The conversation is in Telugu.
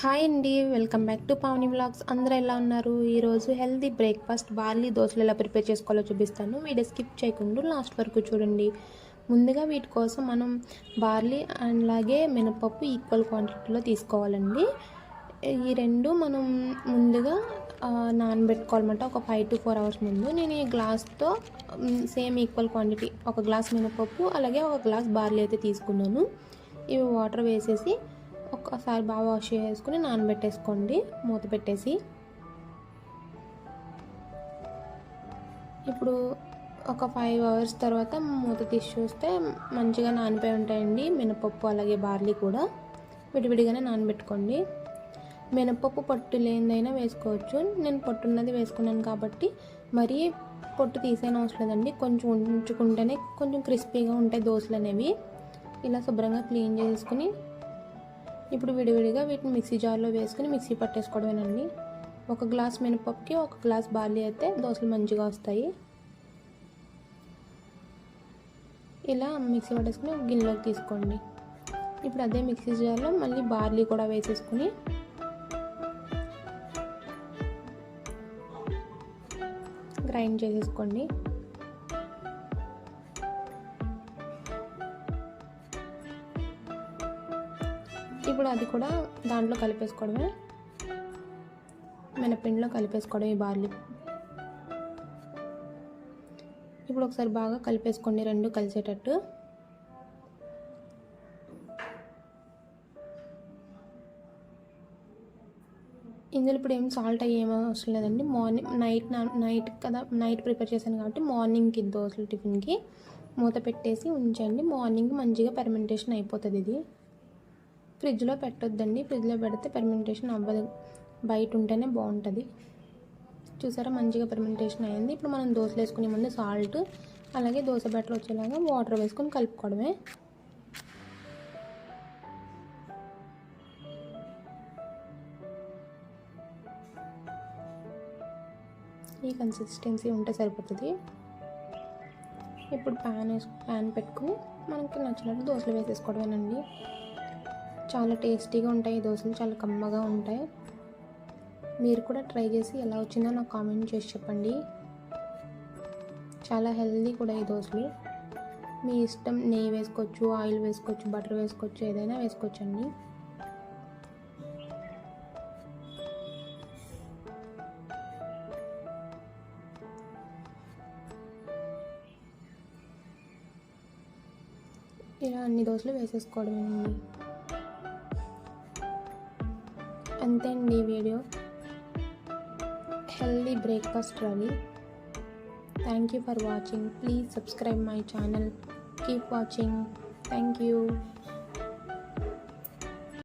హాయ్ అండి welcome back to Pavani vlogs. అందరూ ఎలా ఉన్నారు? ఈరోజు హెల్దీ బ్రేక్ఫాస్ట్ బార్లీ దోశలు ఎలా ప్రిపేర్ చేసుకోవాలో చూపిస్తాను. వీడియో స్కిప్ చేయకుండా లాస్ట్ వరకు చూడండి. ముందుగా వీటి కోసం మనం బార్లీ అండ్ అలాగే మినపప్పు ఈక్వల్ క్వాంటిటీలో తీసుకోవాలండి. ఈ రెండు మనం ముందుగా నానబెట్టుకోవాలన్నమాట. ఒక ఫైవ్ టు ఫోర్ అవర్స్ ముందు. నేను ఈ గ్లాస్తో సేమ్ ఈక్వల్ క్వాంటిటీ ఒక గ్లాస్ మినపప్పు అలాగే ఒక గ్లాస్ బార్లీ అయితే తీసుకున్నాను. ఇవి వాటర్ వేసేసి ఒక్కసారి బాగా వాష్ చేసుకుని నానబెట్టేసుకోండి. మూత పెట్టేసి. ఇప్పుడు ఒక ఫైవ్ అవర్స్ తర్వాత మూత తీసి చూస్తే మంచిగా నానిపోయి ఉంటాయండి. మినపప్పు అలాగే బార్లీ కూడా విడివిడిగానే నానబెట్టుకోండి. మినపప్పు పొట్టు లేనిదైనా వేసుకోవచ్చు. నేను పొట్టు ఉన్నది వేసుకున్నాను కాబట్టి మరీ పొట్టు తీసేయని అవసరం లేదండి. కొంచెం ఉంచుకుంటేనే కొంచెం క్రిస్పీగా ఉంటాయి దోశలు అనేవి ఇలా శుభ్రంగా క్లీన్ చేసుకుని ఇప్పుడు విడివిడిగా వీటిని మిక్సీ జార్లో వేసుకుని మిక్సీ పట్టేసుకోవడమేనండి. ఒక గ్లాస్ మినపప్పుకి ఒక గ్లాస్ బార్లీ అయితే దోశలు మంచిగా వస్తాయి. ఇలా మిక్సీ పట్టేసుకుని ఒక గిన్నెలోకి తీసుకోండి. ఇప్పుడు అదే మిక్సీ జార్లో మళ్ళీ బార్లీ కూడా వేసేసుకుని గ్రైండ్ చేసేసుకోండి. ఇప్పుడు అది కూడా దాంట్లో కలిపేసుకోవడమే. మినపిండిలో కలిపేసుకోవడం ఈ బార్లీ. ఇప్పుడు ఒకసారి బాగా కలిపేసుకోండి రెండు కలిసేటట్టు. ఇందులో ఇప్పుడు ఏం సాల్ట్ అయ్యి అవసరం లేదండి. మార్నింగ్ నైట్ నైట్ కదా నైట్ ప్రిపేర్ చేశాను కాబట్టి మార్నింగ్కి దోశలు టిఫిన్కి మూత పెట్టేసి ఉంచండి. మార్నింగ్ మంచిగా పెర్మెంటేషన్ అయిపోతుంది ఇది. ఫ్రిడ్జ్లో పెట్టొద్దండి. ఫ్రిడ్జ్లో పెడితే పెర్మెంటేషన్ అవ్వదు. బయట ఉంటేనే బాగుంటుంది చూసారా? మంచిగా పెర్మెంటేషన్ అయింది. ఇప్పుడు మనం దోశలు వేసుకునే ముందు సాల్ట్ అలాగే దోశ బెటర్ వచ్చేలాగా వాటర్ వేసుకొని కలుపుకోవడమే. ఈ కన్సిస్టెన్సీ ఉంటే సరిపోతుంది. ఇప్పుడు ప్యాన్ వేసుకు ప్యాన్ పెట్టుకుని మనకి నచ్చినట్టు దోశలు వేసేసుకోవడమేనండి. చాలా టేస్టీగా ఉంటాయి. ఈ దోశలు చాలా కమ్మగా ఉంటాయి. మీరు కూడా ట్రై చేసి ఎలా వచ్చిందో నాకు కామెంట్ చేసి చెప్పండి. చాలా హెల్దీ కూడా ఈ దోశలు. మీ ఇష్టం నెయ్యి వేసుకోవచ్చు ఆయిల్ వేసుకోవచ్చు బటర్ వేసుకోవచ్చు ఏదైనా వేసుకోవచ్చండి. ఇలా అన్ని దోశలు వేసేసుకోవడమేనండి. అంతే అండి ఈ video healthy breakfast ready thank you for watching please subscribe my channel keep watching thank you